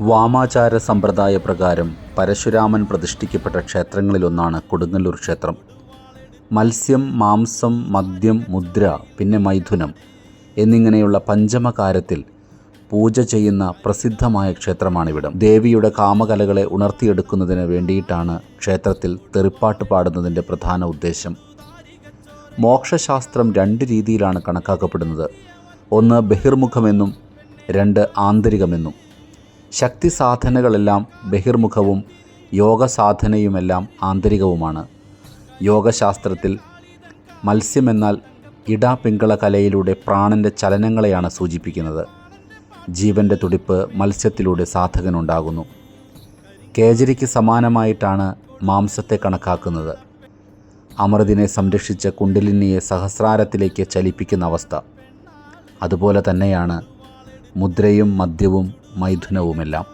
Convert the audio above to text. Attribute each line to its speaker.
Speaker 1: വാമാചാര സമ്പ്രദായ പ്രകാരം പരശുരാമൻ പ്രതിഷ്ഠിക്കപ്പെട്ട ക്ഷേത്രങ്ങളിലൊന്നാണ് കൊടുങ്ങല്ലൂർ ക്ഷേത്രം. മത്സ്യം മാംസം മദ്യം മുദ്ര പിന്നെ മൈഥുനം എന്നിങ്ങനെയുള്ള പഞ്ചമകാരത്തിൽ പൂജ ചെയ്യുന്ന പ്രസിദ്ധമായ ക്ഷേത്രമാണിവിടം. ദേവിയുടെ കാമകലകളെ ഉണർത്തിയെടുക്കുന്നതിന് വേണ്ടിയിട്ടാണ് ക്ഷേത്രത്തിൽ തെറിപ്പാട്ട് പാടുന്നതിന്റെ പ്രധാന ഉദ്ദേശം. മോക്ഷശാസ്ത്രം രണ്ട് രീതിയിലാണ് കണക്കാക്കപ്പെടുന്നത്. ഒന്ന് ബഹിർമുഖമെന്നും രണ്ട് ആന്തരികമെന്നും. ശക്തി സാധനകളെല്ലാം ബഹിർമുഖവും യോഗ സാധനയുമെല്ലാം ആന്തരികവുമാണ്. യോഗശാസ്ത്രത്തിൽ മത്സ്യമെന്നാൽ ഇടാപിങ്കള കലയിലൂടെ പ്രാണന്റെ ചലനങ്ങളെയാണ് സൂചിപ്പിക്കുന്നത്. ജീവന്റെ തുടിപ്പ് മത്സ്യത്തിലൂടെ സാധകനുണ്ടാകുന്നു. കേജരിക്ക് സമാനമായിട്ടാണ് മാംസത്തെ കണക്കാക്കുന്നത്. അമൃതിനെ സംരക്ഷിച്ച കുണ്ടലിനിയെ സഹസ്രാരത്തിലേക്ക് ചലിപ്പിക്കുന്ന അവസ്ഥ. അതുപോലെ തന്നെയാണ് മുദ്രയും മദ്യവും മൈഥുനവുമെല്ലാം.